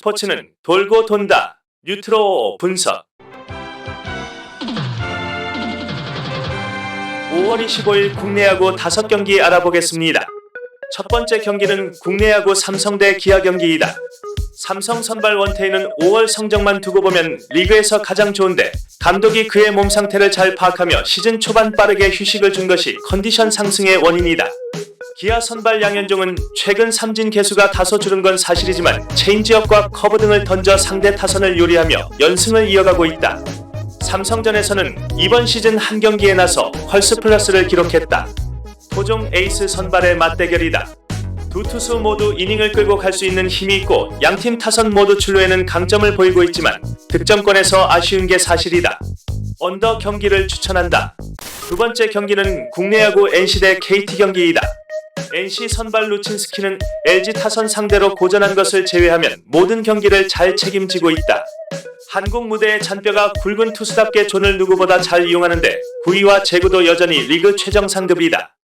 스포츠는 돌고 돈다. 뉴트로 분석. 5월 25일 국내 야구 5경기 알아보겠습니다. 첫 번째 경기는 국내 야구 삼성대 기아 경기이다. 삼성 선발 원태인은 5월 성적만 두고 보면 리그에서 가장 좋은데 감독이 그의 몸 상태를 잘 파악하며 시즌 초반 빠르게 휴식을 준 것이 컨디션 상승의 원인이다. 기아 선발 양현종은 최근 삼진 개수가 다소 줄은 건 사실이지만 체인지업과 커브 등을 던져 상대 타선을 요리하며 연승을 이어가고 있다. 삼성전에서는 이번 시즌 한 경기에 나서 펄스 플러스를 기록했다. 토종 에이스 선발의 맞대결이다. 두 투수 모두 이닝을 끌고 갈 수 있는 힘이 있고 양팀 타선 모두 출루에는 강점을 보이고 있지만 득점권에서 아쉬운 게 사실이다. 언더 경기를 추천한다. 두 번째 경기는 국내 야구 NC 대 KT 경기이다. NC 선발 루친스키는 LG 타선 상대로 고전한 것을 제외하면 모든 경기를 잘 책임지고 있다. 한국 무대의 잔뼈가 굵은 투수답게 존을 누구보다 잘 이용하는데 구위와 제구도 여전히 리그 최정 상급이다.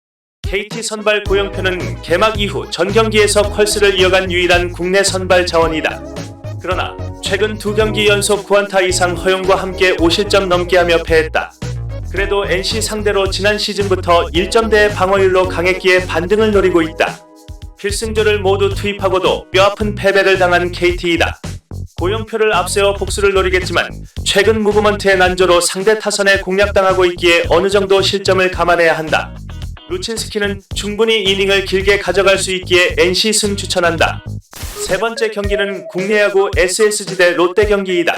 KT 선발 고영표는 개막 이후 전 경기에서 퀄스를 이어간 유일한 국내 선발 자원이다. 그러나 최근 두 경기 연속 9안타 이상 허용과 함께 5실점 넘게 하며 패했다. 그래도 NC 상대로 지난 시즌부터 1점대의 방어율로 강했기에 반등을 노리고 있다. 필승조를 모두 투입하고도 뼈아픈 패배를 당한 KT이다. 고영표를 앞세워 복수를 노리겠지만 최근 무브먼트의 난조로 상대 타선에 공략당하고 있기에 어느 정도 실점을 감안해야 한다. 루친스키는 충분히 이닝을 길게 가져갈 수 있기에 NC 승 추천한다. 세 번째 경기는 국내 야구 SSG 대 롯데 경기이다.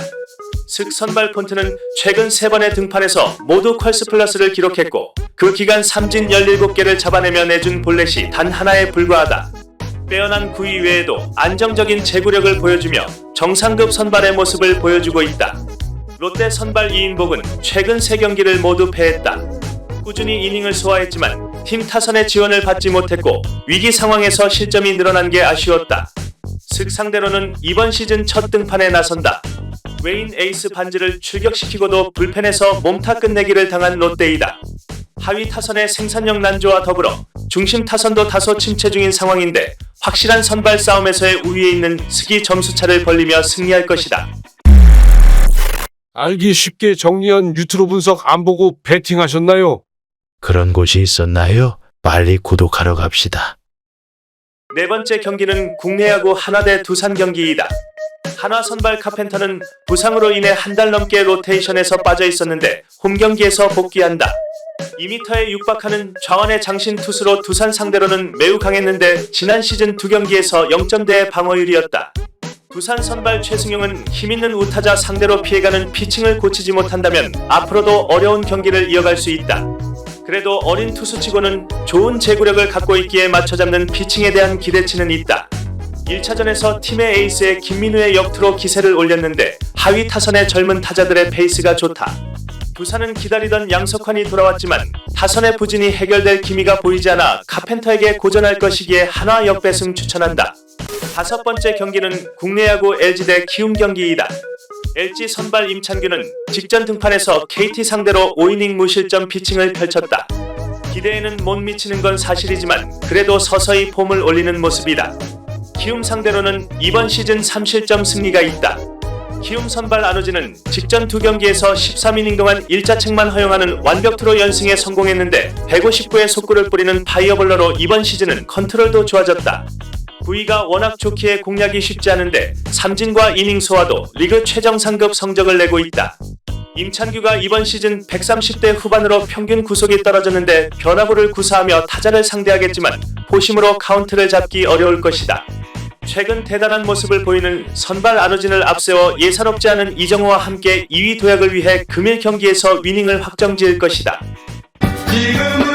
슥 선발 폰트는 최근 세 번의 등판에서 모두 퀄스 플러스를 기록했고 그 기간 삼진 17개를 잡아내며 내준 볼넷이 단 하나에 불과하다. 빼어난 구위 외에도 안정적인 제구력을 보여주며 정상급 선발의 모습을 보여주고 있다. 롯데 선발 이인복은 최근 세 경기를 모두 패했다. 꾸준히 이닝을 소화했지만 팀 타선의 지원을 받지 못했고 위기 상황에서 실점이 늘어난 게 아쉬웠다. 슥 상대로는 이번 시즌 첫 등판에 나선다. 웨인 에이스 반지를 출격시키고도 불펜에서 몸타 끝내기를 당한 롯데이다. 하위 타선의 생산력 난조와 더불어 중심 타선도 다소 침체 중인 상황인데 확실한 선발 싸움에서의 우위에 있는 스기 점수차를 벌리며 승리할 것이다. 알기 쉽게 정리한 뉴트로 분석 안 보고 베팅하셨나요? 그런 곳이 있었나요? 빨리 구독하러 갑시다. 네 번째 경기는 국내 야구 하나 대 두산 경기이다. 한화 선발 카펜터는 부상으로 인해 한 달 넘게 로테이션에서 빠져 있었는데 홈 경기에서 복귀한다. 2m에 육박하는 좌완의 장신 투수로 두산 상대로는 매우 강했는데 지난 시즌 두 경기에서 0점대의 방어율이었다. 두산 선발 최승용은 힘있는 우타자 상대로 피해가는 피칭을 고치지 못한다면 앞으로도 어려운 경기를 이어갈 수 있다. 그래도 어린 투수치고는 좋은 제구력을 갖고 있기에 맞춰잡는 피칭에 대한 기대치는 있다. 1차전에서 팀의 에이스의 김민우의 역투로 기세를 올렸는데 하위 타선의 젊은 타자들의 페이스가 좋다. 두산은 기다리던 양석환이 돌아왔지만 타선의 부진이 해결될 기미가 보이지 않아 카펜터에게 고전할 것이기에 한화 역배승 추천한다. 다섯 번째 경기는 국내 야구 LG 대 키움 경기이다. LG 선발 임찬규는 직전 등판에서 KT 상대로 5이닝 무실점 피칭을 펼쳤다. 기대에는 못 미치는 건 사실이지만 그래도 서서히 폼을 올리는 모습이다. 키움 상대로는 이번 시즌 3실점 승리가 있다. 키움 선발 안우진은 직전 두 경기에서 13이닝 동안 일자책만 허용하는 완벽투로 연승에 성공했는데 159의 속구를 뿌리는 파이어볼러로 이번 시즌은 컨트롤도 좋아졌다. 구위가 워낙 좋기에 공략이 쉽지 않은데 삼진과 이닝 소화도 리그 최정 상급 성적을 내고 있다. 임찬규가 이번 시즌 130대 후반으로 평균 구속이 떨어졌는데 변화구를 구사하며 타자를 상대하겠지만 포심으로 카운트를 잡기 어려울 것이다. 최근 대단한 모습을 보이는 선발 아르진을 앞세워 예사롭지 않은 이정호와 함께 2위 도약을 위해 금일 경기에서 위닝을 확정지을 것이다. 지금은